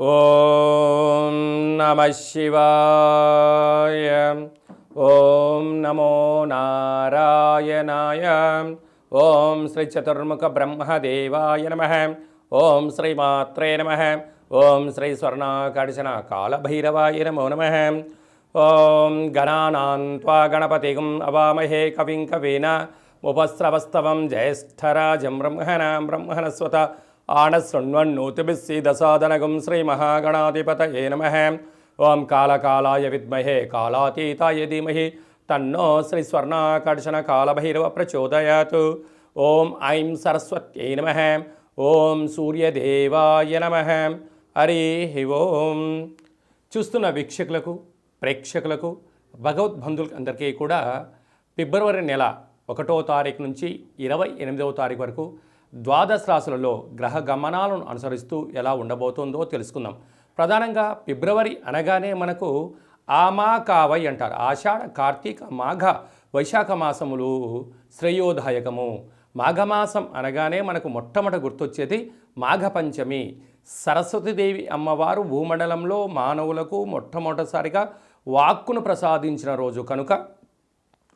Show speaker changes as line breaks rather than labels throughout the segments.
ఓం నమ శివాయ. ఓం నమో నారాయణాయ. ఓం శ్రీ చతుర్ముఖ బ్రహ్మదేవాయ నమ. ఓం శ్రీ మాత్రే నమ. ఓం శ్రీ స్వర్ణాకర్షణ కాళభైరవాయ నమో నమ. ఓం గణానాన్వా త్వా గణపతిగం అవామహే కవిం కవీన. ఉపస్రవస్తవం జ్యేష్ఠరాజం బ్రహ్మణాం బ్రహ్మణస్వత. ఆనశృణ్వన్నోతిభిశ్చేదసాదనగం శ్రీ మహాగణాధిపతయే నమ ఓం కాలకాలాయ విద్మహే కాళాతీతాయ ధీమహి తన్నో శ్రీ స్వర్ణాకర్షణ కాలభైరవ ప్రచోదయాత్ ఓం ఐం సరస్వత్యై నమ ఓం సూర్యదేవాయ నమ హరి ఓం చూస్తున్న వీక్షకులకు ప్రేక్షకులకు భగవద్బంధులకు అందరికీ కూడా ఫిబ్రవరి నెల ఒకటో తారీఖు నుంచి ఇరవై ఎనిమిదవ తారీఖు వరకు ద్వాదశ రాశులలో గ్రహ గమనాలను అనుసరిస్తూ ఎలా ఉండబోతుందో తెలుసుకుందాం. ప్రధానంగా ఫిబ్రవరి అనగానే మనకు ఆమాకావై అంటారు. ఆషాఢ కార్తీక మాఘ వైశాఖ మాసములు శ్రేయోదాయకము. మాఘమాసం అనగానే మనకు మొట్టమొదట గుర్తొచ్చేది మాఘ పంచమి సరస్వతీదేవి అమ్మవారు భూమండలంలో మానవులకు మొట్టమొదటిసారిగా వాక్కును ప్రసాదించిన రోజు కనుక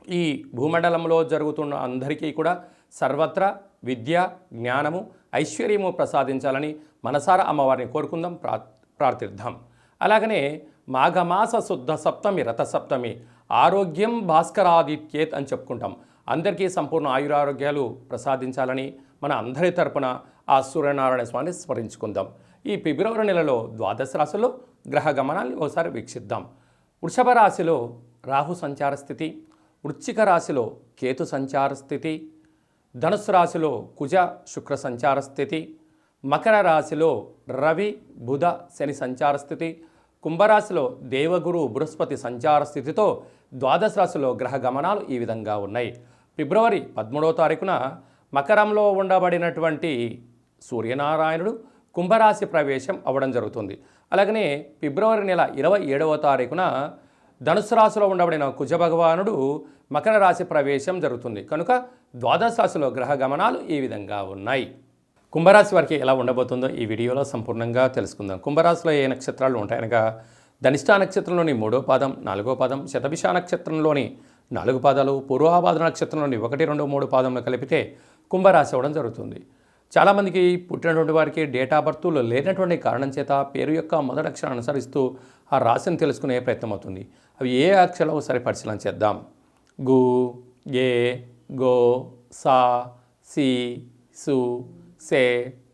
ఈ భూమండలంలో జరుగుతున్న అందరికీ కూడా సర్వత్రా విద్య జ్ఞానము ఐశ్వర్యము ప్రసాదించాలని మనసారా అమ్మవారిని కోరుకుందాం ప్రా ప్రార్థిద్దాం. అలాగనే మాఘమాస శుద్ధ సప్తమి రథ సప్తమి ఆరోగ్యం భాస్కరాదిత్యేత్ అని చెప్పుకుంటాం. అందరికీ సంపూర్ణ ఆయురారోగ్యాలు ప్రసాదించాలని మన అందరి తరపున ఆ సూర్యనారాయణ స్వామిని స్మరించుకుందాం. ఈ ఫిబ్రవరి నెలలో ద్వాదశ రాశిలో గ్రహ గమనాన్ని ఒకసారి వీక్షిద్దాం. వృషభ రాశిలో రాహు సంచార స్థితి వృశ్చిక రాశిలో కేతు సంచార స్థితి ధనుసు రాశిలో కుజ శుక్ర సంచార స్థితి మకర రాశిలో రవి బుధ శని సంచార స్థితి కుంభరాశిలో దేవగురు బృహస్పతి సంచార స్థితితో ద్వాదశ రాశిలో గ్రహ గమనాలు ఈ విధంగా ఉన్నాయి. ఫిబ్రవరి పదమూడవ తారీఖున మకరంలో ఉండబడినటువంటి సూర్యనారాయణుడు కుంభరాశి ప్రవేశం అవ్వడం జరుగుతుంది. అలాగనే ఫిబ్రవరి నెల ఇరవై ఏడవ తారీఖున ధనుసు రాశిలో ఉండబడిన కుజ భగవానుడు మకర రాశి ప్రవేశం జరుగుతుంది. కనుక ద్వాదశ రాశిలో గ్రహ గమనాలు ఈ విధంగా ఉన్నాయి. కుంభరాశి వారికి ఎలా ఉండబోతుందో ఈ వీడియోలో సంపూర్ణంగా తెలుసుకుందాం. కుంభరాశిలో ఏ నక్షత్రాలు ఉంటాయనగా ధనిష్టా నక్షత్రంలోని మూడో పాదం నాలుగో పాదం శతభిష నక్షత్రంలోని నాలుగు పాదాలు పూర్వాభాద్ర నక్షత్రంలోని ఒకటి రెండు మూడు పాదంలో కలిపితే కుంభరాశి అవ్వడం జరుగుతుంది. చాలామందికి పుట్టినటువంటి వారికి డేట్ ఆఫ్ బర్త్లో లేనటువంటి కారణం చేత పేరు యొక్క మొదటి అక్షరాన్ని అనుసరిస్తూ ఆ రాశిని తెలుసుకునే ప్రయత్నం అవుతుంది. అవి ఏ అక్షరాలు ఒకసారి పరిశీలన చేద్దాం? గు ఏ గో సా సి సు సే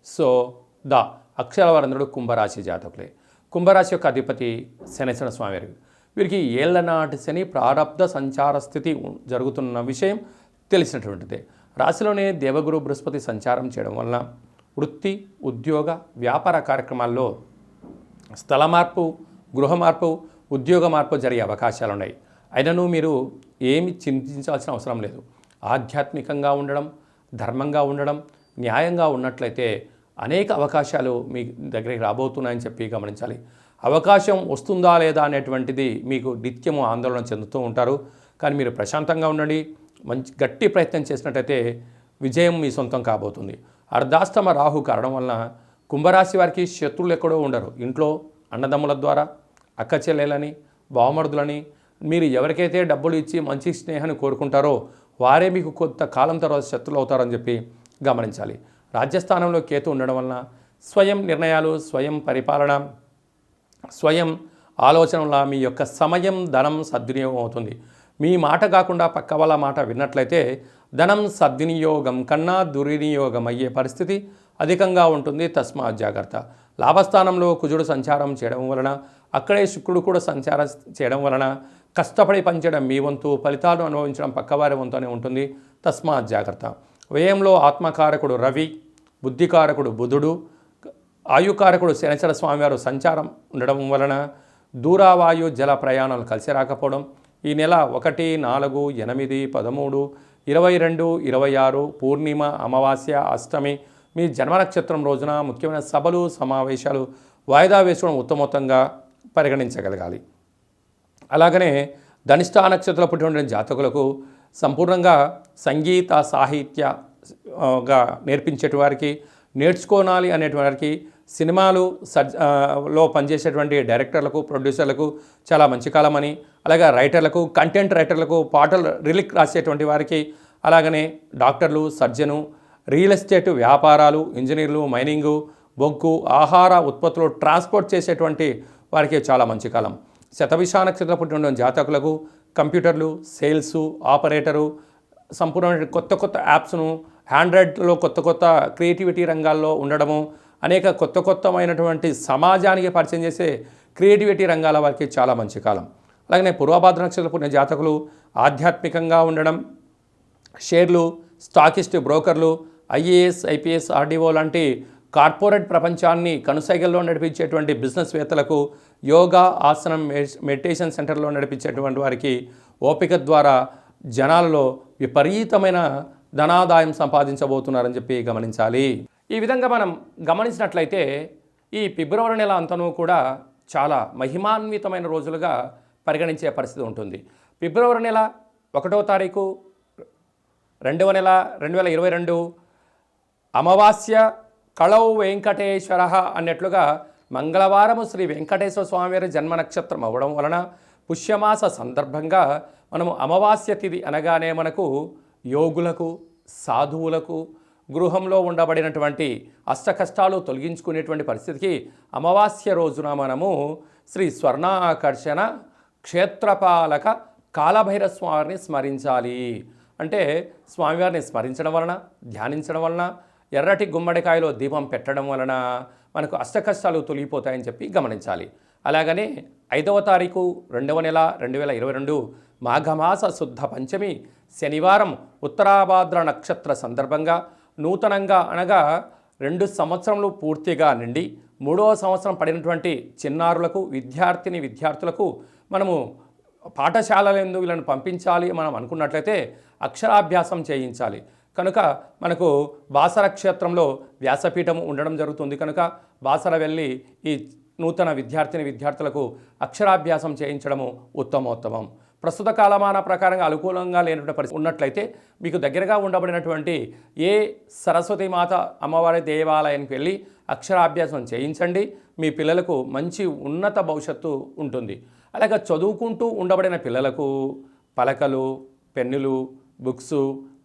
సో ద. అక్షరాల వారందరూ కుంభరాశి జాతకులే. కుంభరాశి యొక్క అధిపతి శనేశ్వర స్వామి వారు వీరికి ఏళ్ళనాటి శని ప్రారంధ సంచార స్థితి జరుగుతున్న విషయం తెలిసినటువంటిదే. రాశిలోనే దేవగురు బృహస్పతి సంచారం చేయడం వలన వృత్తి ఉద్యోగ వ్యాపార కార్యక్రమాల్లో స్థల మార్పు గృహ మార్పు ఉద్యోగ మార్పు జరిగే అవకాశాలు ఉన్నాయి అయినను మీరు ఏమి చింతించాల్సిన అవసరం లేదు. ఆధ్యాత్మికంగా ఉండడం ధర్మంగా ఉండడం న్యాయంగా ఉన్నట్లయితే అనేక అవకాశాలు మీ దగ్గరికి రాబోతున్నాయని చెప్పి గమనించాలి. అవకాశం వస్తుందా లేదా అనేటువంటిది మీకు నిత్యము ఆందోళన చెందుతూ ఉంటారు. కానీ మీరు ప్రశాంతంగా ఉండండి. మంచి గట్టి ప్రయత్నం చేసినట్టయితే విజయం మీ సొంతం కాబోతుంది. అర్ధాస్తమ రాహు కారణం వలన కుంభరాశి వారికి శత్రువులు ఎక్కడో ఉండరు. ఇంట్లో అన్నదమ్ముల ద్వారా అక్క చెల్లెలని బావమరుదులని మీరు ఎవరికైతే డబ్బులు ఇచ్చి మంచి స్నేహాన్ని కోరుకుంటారో వారే మీకు కొంత కాలం తర్వాత శత్రులు అవుతారని చెప్పి గమనించాలి. రాజ్యస్థానంలో కేతు ఉండడం వలన స్వయం నిర్ణయాలు స్వయం పరిపాలన స్వయం ఆలోచన వల్ల మీ యొక్క సమయం ధనం సద్వినియోగం అవుతుంది. మీ మాట కాకుండా పక్క వాళ్ళ మాట విన్నట్లయితే ధనం సద్వినియోగం కన్నా దుర్వినియోగం అయ్యే పరిస్థితి అధికంగా ఉంటుంది. తస్మా జాగ్రత్త. లాభస్థానంలో కుజుడు సంచారం చేయడం వలన అక్కడే శుక్రుడు కూడా సంచారం చేయడం వలన కష్టపడి పనిచేయడం మీ వంతు ఫలితాలు అనుభవించడం పక్కవారి వంతునే ఉంటుంది. తస్మాత్ జాగ్రత్త. వ్యయంలో ఆత్మకారకుడు రవి బుద్ధికారకుడు బుధుడు ఆయుకారకుడు శనిచర స్వామివారు సంచారం ఉండడం వలన దూరావాయు జల ప్రయాణాలు కలిసి రాకపోవడం. ఈ నెల ఒకటి నాలుగు ఎనిమిది పదమూడు ఇరవై రెండు ఇరవై ఆరు పూర్ణిమ అమావాస్య అష్టమి మీ జన్మ నక్షత్రం రోజున ముఖ్యమైన సభలు సమావేశాలు వాయిదా వేసుకోవడం ఉత్తమోత్తంగా పరిగణించగలగాలి. అలాగనే ధనిష్టా నక్షత్రంలో పుట్టిన జాతకులకు సంపూర్ణంగా సంగీత సాహిత్యగా నేర్పించేటి వారికి నేర్చుకోనాలి అనేటి వారికి సినిమాలు సర్జ్లో పనిచేసేటువంటి డైరెక్టర్లకు ప్రొడ్యూసర్లకు చాలా మంచి కాలం అని అలాగే రైటర్లకు కంటెంట్ రైటర్లకు పాటలు రిలిక్ రాసేటువంటి వారికి అలాగనే డాక్టర్లు సర్జను రియల్ ఎస్టేట్ వ్యాపారాలు ఇంజనీర్లు మైనింగు బొగ్గు ఆహార ఉత్పత్తులు ట్రాన్స్పోర్ట్ చేసేటువంటి వారికి చాలా మంచి కాలం. శతభిషా నక్షత్ర పుట్టిన జాతకులకు కంప్యూటర్లు సేల్స్ ఆపరేటరు సంపూర్ణమైన కొత్త కొత్త యాప్స్ను హ్యాండ్రైడ్లో కొత్త కొత్త క్రియేటివిటీ రంగాల్లో ఉండడము అనేక కొత్త కొత్తమైనటువంటి సమాజానికి పరిచయం చేసే క్రియేటివిటీ రంగాల వారికి చాలా మంచి కాలం. అలాగనే పూర్వభాద్ర నక్షత్రం పుట్టిన జాతకులు ఆధ్యాత్మికంగా ఉండడం షేర్లు స్టాకిస్ట్ బ్రోకర్లు ఐఏఎస్ ఐపీఎస్ ఆర్డీఓ లాంటి కార్పొరేట్ ప్రపంచాన్ని కనుసైగల్లో నడిపించేటువంటి బిజినెస్వేత్తలకు యోగా ఆసనం మెడిటేషన్ సెంటర్లో నడిపించేటువంటి వారికి ఓపిక ద్వారా జనాలలో విపరీతమైన ధనాదాయం సంపాదించబోతున్నారని చెప్పి గమనించాలి. ఈ విధంగా మనం గమనించినట్లయితే ఈ ఫిబ్రవరి నెల అంతనూ కూడా చాలా మహిమాన్వితమైన రోజులుగా పరిగణించే పరిస్థితి ఉంటుంది. ఫిబ్రవరి నెల ఒకటో తారీఖు రెండవ నెల రెండు వేల ఇరవై రెండు అమావాస్య కళౌ వెంకటేశ్వర అన్నట్లుగా మంగళవారము శ్రీ వెంకటేశ్వర స్వామివారి జన్మ నక్షత్రం అవ్వడం వలన పుష్యమాస సందర్భంగా మనము అమావాస్య తిథి అనగానే మనకు యోగులకు సాధువులకు గృహంలో ఉండబడినటువంటి అష్టకష్టాలు తొలగించుకునేటువంటి పరిస్థితికి అమావాస్య రోజున మనము శ్రీ స్వర్ణాకర్షణ క్షేత్రపాలక కాలభైర స్వామిని స్మరించాలి. అంటే స్వామివారిని స్మరించడం వలన ధ్యానించడం వలన ఎర్రటి గుమ్మడికాయలో దీపం పెట్టడం వలన మనకు అష్ట కష్టాలు తొలగిపోతాయని చెప్పి గమనించాలి. అలాగనే ఐదవ తారీఖు రెండవ నెల రెండు వేల ఇరవై రెండు మాఘమాస శుద్ధ పంచమి శనివారం ఉత్తరాభాద్ర నక్షత్ర సందర్భంగా నూతనంగా అనగా రెండు సంవత్సరములు పూర్తిగా నిండి మూడవ సంవత్సరం పడినటువంటి చిన్నారులకు విద్యార్థిని విద్యార్థులకు మనము పాఠశాలలందు వీళ్ళని పంపించాలి. మనం అనుకున్నట్లయితే అక్షరాభ్యాసం చేయించాలి. కనుక మనకు బాసర క్షేత్రంలో వ్యాసపీఠం ఉండడం జరుగుతుంది. కనుక బాసర వెళ్ళి ఈ నూతన విద్యార్థిని విద్యార్థులకు అక్షరాభ్యాసం చేయించడము ఉత్తమోత్తమం. ప్రస్తుత కాలమాన ప్రకారంగా అనుకూలంగా లేనటువంటి పరిస్థితి ఉన్నట్లయితే మీకు దగ్గరగా ఉండబడినటువంటి ఏ సరస్వతి మాత అమ్మవారి దేవాలయానికి వెళ్ళి అక్షరాభ్యాసం చేయించండి. మీ పిల్లలకు మంచి ఉన్నత భవిష్యత్తు ఉంటుంది. అలాగే చదువుకుంటూ ఉండబడిన పిల్లలకు పలకలు పెన్నులు బుక్స్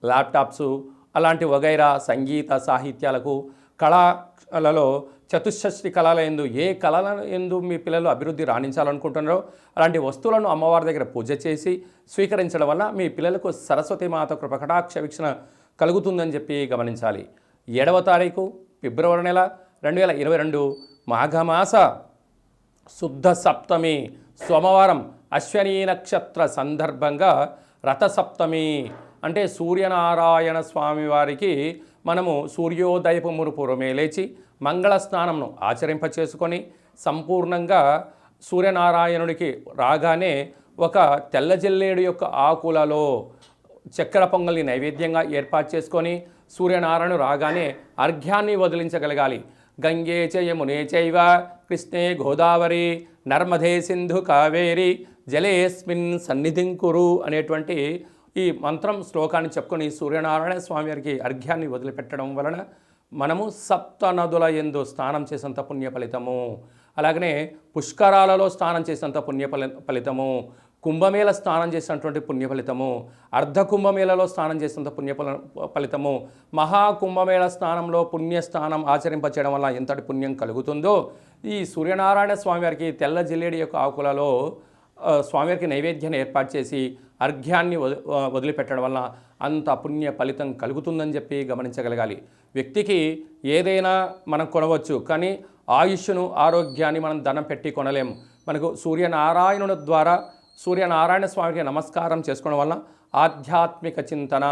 ల్యాప్టాప్స్ అలాంటి వగైరా సంగీత సాహిత్యాలకు కళలలో చతుషష్టి కళల ఎందు ఏ కళల ఎందు మీ పిల్లలు అభివృద్ధి రాణించాలనుకుంటున్నారో అలాంటి వస్తువులను అమ్మవారి దగ్గర పూజ చేసి స్వీకరించడం వల్ల మీ పిల్లలకు సరస్వతి మాత కృప కటాక్ష వీక్షణ కలుగుతుందని చెప్పి గమనించాలి. ఏడవ తారీఖు ఫిబ్రవరి నెల రెండు వేల ఇరవై రెండు మాఘమాస శుద్ధ సప్తమి సోమవారం అశ్వనీ నక్షత్ర సందర్భంగా రథసప్తమి అంటే సూర్యనారాయణ స్వామి వారికి మనము సూర్యోదయపు మురుపురమే లేచి మంగళ స్నానంను ఆచరింప చేసుకొని సంపూర్ణంగా సూర్యనారాయణుడికి రాగానే ఒక తెల్ల జిల్లేడు యొక్క ఆకులలో చక్కెర పొంగల్ని నైవేద్యంగా ఏర్పాటు చేసుకొని సూర్యనారాయణ రాగానే అర్ఘ్యాన్ని వదిలించగలగాలి. గంగే చ చైవ కృష్ణే గోదావరి నర్మదే సింధు కావేరి జలేస్మిన్ సన్నిధింకురు అనేటువంటి ఈ మంత్రం శ్లోకాన్ని చెప్పుకొని సూర్యనారాయణ స్వామి వారికి అర్ఘ్యాన్ని వదిలిపెట్టడం వలన మనము సప్త నదుల ఎందు స్నానం చేసేంత పుణ్య ఫలితము. అలాగనే పుష్కరాలలో స్నానం చేసేంత పుణ్య ఫలి- ఫలితము. కుంభమేళ స్నానం చేసినటువంటి పుణ్య ఫలితము. అర్ధ కుంభమేళలో స్నానం చేసినంత పుణ్య ఫల- ఫలితము. మహాకుంభమేళ స్నానంలో పుణ్య స్నానం ఆచరింపచేయడం వల్ల ఎంతటి పుణ్యం కలుగుతుందో ఈ సూర్యనారాయణ స్వామివారికి తెల్ల జిల్లేడి యొక్క ఆకులలో స్వామివారికి నైవేద్యాన్ని ఏర్పాటు చేసి అర్ఘ్యాన్ని వదిలిపెట్టడం వల్ల అంత పుణ్య ఫలితం కలుగుతుందని చెప్పి గమనించగలగాలి. వ్యక్తికి ఏదైనా మనం కొనవచ్చు కానీ ఆయుష్ను ఆరోగ్యాన్ని మనం ధనం పెట్టి కొనలేము మనకు సూర్యనారాయణుని ద్వారా సూర్యనారాయణ స్వామికి నమస్కారం చేసుకోవడం వల్ల ఆధ్యాత్మిక చింతన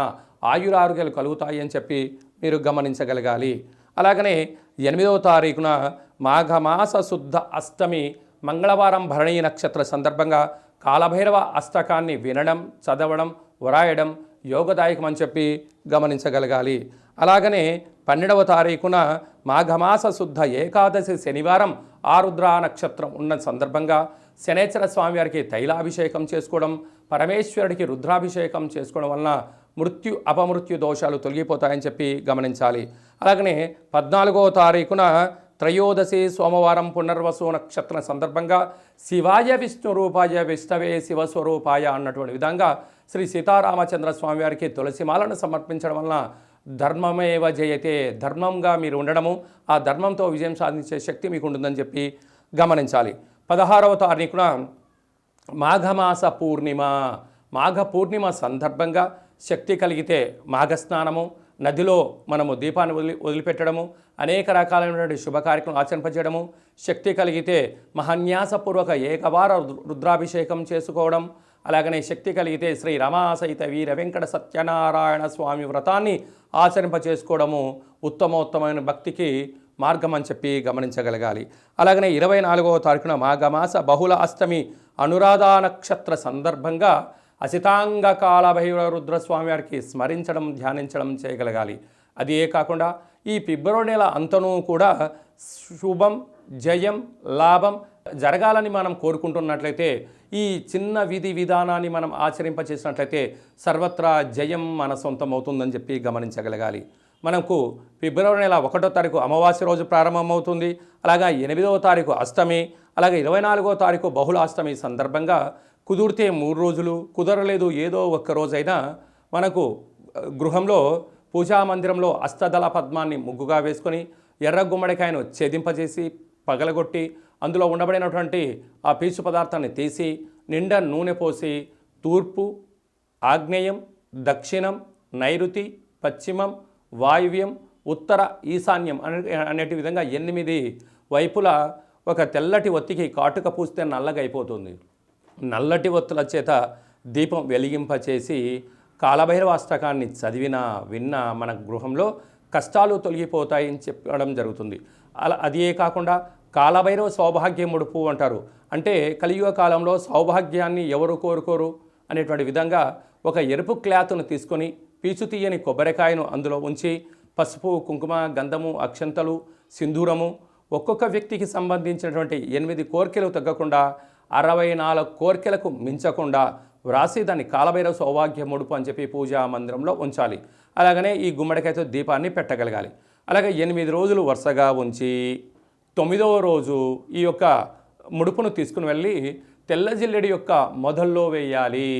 ఆయురారోగ్యాలు కలుగుతాయి అని చెప్పి మీరు గమనించగలగాలి. అలాగనే ఎనిమిదవ తారీఖున మాఘమాస శుద్ధ అష్టమి మంగళవారం భరణీ నక్షత్ర సందర్భంగా కాలభైరవ అష్టకాన్ని వినడం చదవడం వ్రాయడం యోగదాయకం అని చెప్పి గమనించగలగాలి. అలాగనే పన్నెండవ తారీఖున మాఘమాస శుద్ధ ఏకాదశి శనివారం ఆరుద్ర నక్షత్రం ఉన్న సందర్భంగా శనేశ్వర స్వామివారికి తైలాభిషేకం చేసుకోవడం పరమేశ్వరుడికి రుద్రాభిషేకం చేసుకోవడం వలన మృత్యు అపమృత్యు దోషాలు తొలగిపోతాయని చెప్పి గమనించాలి. అలాగనే పద్నాలుగవ తారీఖున త్రయోదశి సోమవారం పునర్వసు నక్షత్రం సందర్భంగా శివాయ విష్ణు రూపాయ విష్ణవే శివస్వరూపాయ అన్నటువంటి విధంగా శ్రీ సీతారామచంద్ర స్వామివారికి తులసిమాలను సమర్పించడం వలన ధర్మమేవ జయతే ధర్మంగా మీరు ఉండడము ఆ ధర్మంతో విజయం సాధించే శక్తి మీకు ఉంటుందని చెప్పి గమనించాలి. పదహారవ తారీఖున మాఘమాస పూర్ణిమ. మాఘ పూర్ణిమ సందర్భంగా శక్తి కలిగితే మాఘస్నానము నదిలో మనము దీపాన్ని వదిలి వదిలిపెట్టడము అనేక రకాలైనటువంటి శుభకార్యక్రమం ఆచరింపజేయడము శక్తి కలిగితే మహాన్యాసపూర్వక ఏకవార రుద్రాభిషేకం చేసుకోవడం అలాగనే శక్తి కలిగితే శ్రీ రమాసహిత వీర వెంకట సత్యనారాయణ స్వామి వ్రతాన్ని ఆచరింపచేసుకోవడము ఉత్తమోత్తమైన భక్తికి మార్గం అని చెప్పి గమనించగలగాలి. అలాగనే ఇరవై నాలుగవ తారీఖున మాఘమాస బహుళ అష్టమి అనురాధ నక్షత్ర సందర్భంగా అసితాంగ కాలభైరవ రుద్రస్వామి వారికి స్మరించడం ధ్యానించడం చేయగలగాలి. అది ఏ కాకుండా ఈ ఫిబ్రవరి నెల అంతను కూడా శుభం జయం లాభం జరగాలని మనం కోరుకుంటున్నట్లయితే ఈ చిన్న విధి విధానాన్ని మనం ఆచరింపచేసినట్లయితే సర్వత్రా జయం మన సొంతం అవుతుందని చెప్పి గమనించగలగాలి. మనకు ఫిబ్రవరి నెల ఒకటో తారీఖు అమావాస్య రోజు ప్రారంభమవుతుంది. అలాగా ఎనిమిదవ తారీఖు అష్టమి అలాగే ఇరవై నాలుగో తారీఖు బహుళ అష్టమి సందర్భంగా కుదిరితే మూడు రోజులు కుదరలేదు ఏదో ఒక్క రోజైనా మనకు గృహంలో పూజా మందిరంలో అష్టదళ పద్మాన్ని ముగ్గుగా వేసుకొని ఎర్ర గుమ్మడికాయను ఛేదింపజేసి పగలగొట్టి అందులో ఉండబడినటువంటి ఆ పీచు పదార్థాన్ని తీసి నిండా నూనె పోసి తూర్పు ఆగ్నేయం దక్షిణం నైరుతి పశ్చిమం వాయువ్యం ఉత్తర ఈశాన్యం అనే అనేటి విధంగా ఎనిమిది వైపులా ఒక తెల్లటి ఒత్తికి కాటుక పూస్తే నల్లగా అయిపోతుంది. నల్లటి ఒత్తుల చేత దీపం వెలిగింపచేసి కాలభైరవాస్తకాన్ని చదివినా విన్నా మన గృహంలో కష్టాలు తొలగిపోతాయని చెప్పడం జరుగుతుంది. అలా అదే కాకుండా కాలభైరవ సౌభాగ్య ముడుపు అంటారు. అంటే కలియుగ కాలంలో సౌభాగ్యాన్ని ఎవరు కోరుకోరు అనేటువంటి విధంగా ఒక ఎరుపు క్లాత్ను తీసుకొని పీచు తీయని కొబ్బరికాయను అందులో ఉంచి పసుపు కుంకుమ గంధము అక్షంతలు సింధూరము ఒక్కొక్క వ్యక్తికి సంబంధించినటువంటి ఎనిమిది కోరికలు తగ్గకుండా అరవై నాలుగు కోర్కెలకు మించకుండా వ్రాసి దాన్ని కాలభైరవ సౌభాగ్య ముడుపు అని చెప్పి పూజా మందిరంలో ఉంచాలి. అలాగనే ఈ గుమ్మడికాయతో దీపాన్ని పెట్టగలగాలి. అలాగే ఎనిమిది రోజులు వరుసగా ఉంచి తొమ్మిదవ రోజు ఈ యొక్క ముడుపును తీసుకుని వెళ్ళి తెల్ల జిల్లెడి యొక్క మొదల్లో వేయాలి.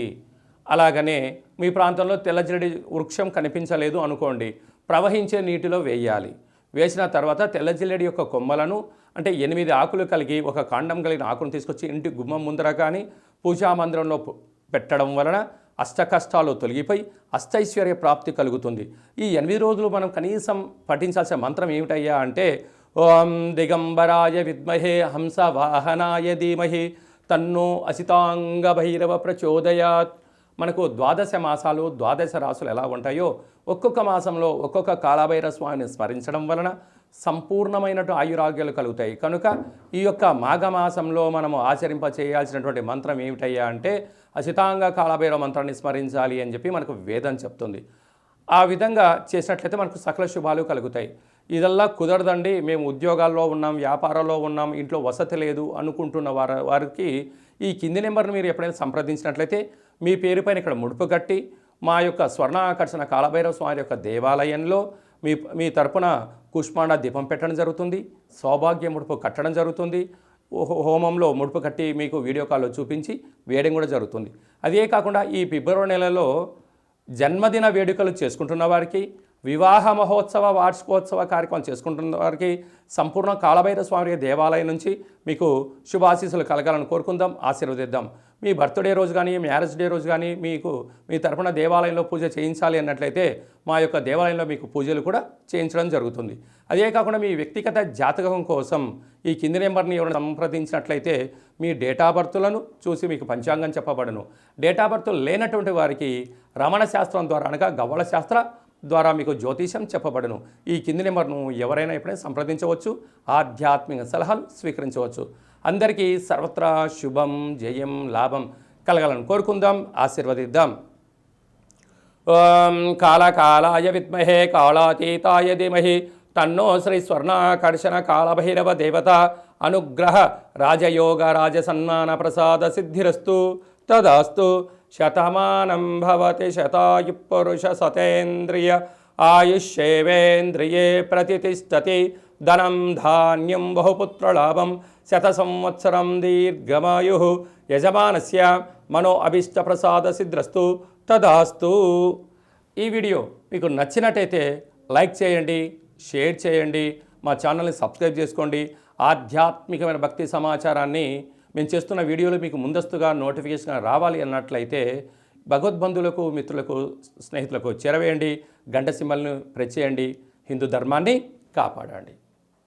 అలాగనే మీ ప్రాంతంలో తెల్ల జిల్లెడి వృక్షం కనిపించలేదు అనుకోండి ప్రవహించే నీటిలో వేయాలి. వేసిన తర్వాత తెల్ల జిల్లెడి యొక్క కొమ్మలను అంటే ఎనిమిది ఆకులు కలిగి ఒక కాండం కలిగిన ఆకును తీసుకొచ్చి ఇంటి గుమ్మం ముందర కానీ పూజా మందిరంలో పెట్టడం వలన అష్ట కష్టాలు తొలగిపోయి అష్టైశ్వర్య ప్రాప్తి కలుగుతుంది. ఈ ఎనిమిది రోజులు మనం కనీసం పఠించాల్సిన మంత్రం ఏమిటయ్యా అంటే ఓం దిగంబరాయ విద్మహే హంస వాహనాయ ధీమహి తన్నో అసితాంగ భైరవ ప్రచోదయాత్. మనకు ద్వాదశ మాసాలు ద్వాదశ రాసులు ఎలా ఉంటాయో ఒక్కొక్క మాసంలో ఒక్కొక్క కాలభైర స్వామిని స్మరించడం వలన సంపూర్ణమైనటు ఆయురాగ్యాలు కలుగుతాయి. కనుక ఈ యొక్క మాఘమాసంలో మనము ఆచరింప చేయాల్సినటువంటి మంత్రం ఏమిటయ్యా అంటే అశితాంగ కాలభైరవ మంత్రాన్ని స్మరించాలి అని చెప్పి మనకు వేదం చెప్తుంది. ఆ విధంగా చేసినట్లయితే మనకు సకల శుభాలు కలుగుతాయి. ఇదల్లా కుదరదండి. మేము ఉద్యోగాల్లో ఉన్నాం వ్యాపారంలో ఉన్నాం ఇంట్లో వసతి లేదు అనుకుంటున్న వారి వారికి ఈ కింది నెంబర్ను మీరు ఎప్పుడైనా సంప్రదించినట్లయితే మీ పేరుపైన ఇక్కడ ముడుపు కట్టి మా యొక్క స్వర్ణ ఆకర్షణ కాలభైరవ స్వామి యొక్క దేవాలయంలో మీ మీ తరపున కుష్మాండ దీపం పెట్టడం జరుగుతుంది సౌభాగ్య ముడుపు కట్టడం జరుగుతుంది హోమంలో ముడుపు కట్టి మీకు వీడియో కాల్లో చూపించి వేయడం కూడా జరుగుతుంది. అదే కాకుండా ఈ ఫిబ్రవరి నెలలో జన్మదిన వేడుకలు చేసుకుంటున్న వారికి వివాహ మహోత్సవ వార్షికోత్సవ కార్యక్రమం చేసుకుంటున్న వారికి సంపూర్ణ కాలభైర స్వామి దేవాలయం నుంచి మీకు శుభాశీస్సులు కలగాలని కోరుకుందాం ఆశీర్వదిద్దాం. మీ బర్త్డే రోజు కానీ మ్యారేజ్ డే రోజు కానీ మీకు మీ తరపున దేవాలయంలో పూజ చేయించాలి అన్నట్లయితే మా యొక్క దేవాలయంలో మీకు పూజలు కూడా చేయించడం జరుగుతుంది. అదే కాకుండా మీ వ్యక్తిగత జాతకం కోసం ఈ కింది నెంబర్ని ఎవరైనా సంప్రదించినట్లయితే మీ డేటా బర్త్లను చూసి మీకు పంచాంగం చెప్పబడను. డేటా బర్త్ లేనటువంటి వారికి రమణ శాస్త్రం ద్వారా అనగా గవ్వల శాస్త్ర ద్వారా మీకు జ్యోతిషం చెప్పబడను. ఈ కింది నెంబర్ను ఎవరైనా ఎప్పుడైనా సంప్రదించవచ్చు. ఆధ్యాత్మిక సలహాలు స్వీకరించవచ్చు. అందరికీ సర్వత్రా శుభం జయం లాభం కలగాలని కోరుకుందాం ఆశీర్వదిద్దాం. ఓం కాలకాలాయ విద్మహే కాళాతీతాయ ధీమహి తన్నో శ్రీ స్వర్ణాకర్షణ కాళభైరవ దేవత అనుగ్రహ రాజయోగ రాజసన్మాన ప్రసాద సిద్ధిరస్తు. తదాస్తు. శతమానం భవతి శతాయు పురుష సతేంద్రియ ఆయుష్యేవేంద్రియే ప్రతిష్టతి ధనం ధాన్యం బహుపుత్రలాభం శత సంవత్సరం దీర్ఘమాయు. యజమానస్య మనో అభిష్టప్రసాద సిద్ధ్రస్తు తదాస్తు. ఈ వీడియో మీకు నచ్చినట్టయితే లైక్ చేయండి షేర్ చేయండి మా ఛానల్ని సబ్స్క్రైబ్ చేసుకోండి. ఆధ్యాత్మికమైన భక్తి సమాచారాన్ని మేము చేస్తున్న వీడియోలు మీకు ముందస్తుగా నోటిఫికేషన్ రావాలి అన్నట్లయితే భగవద్బంధువులకు మిత్రులకు స్నేహితులకు చేరవేయండి గంట సింబల్ను ప్రెస్ చేయండి హిందూ ధర్మాన్ని కాపాడండి.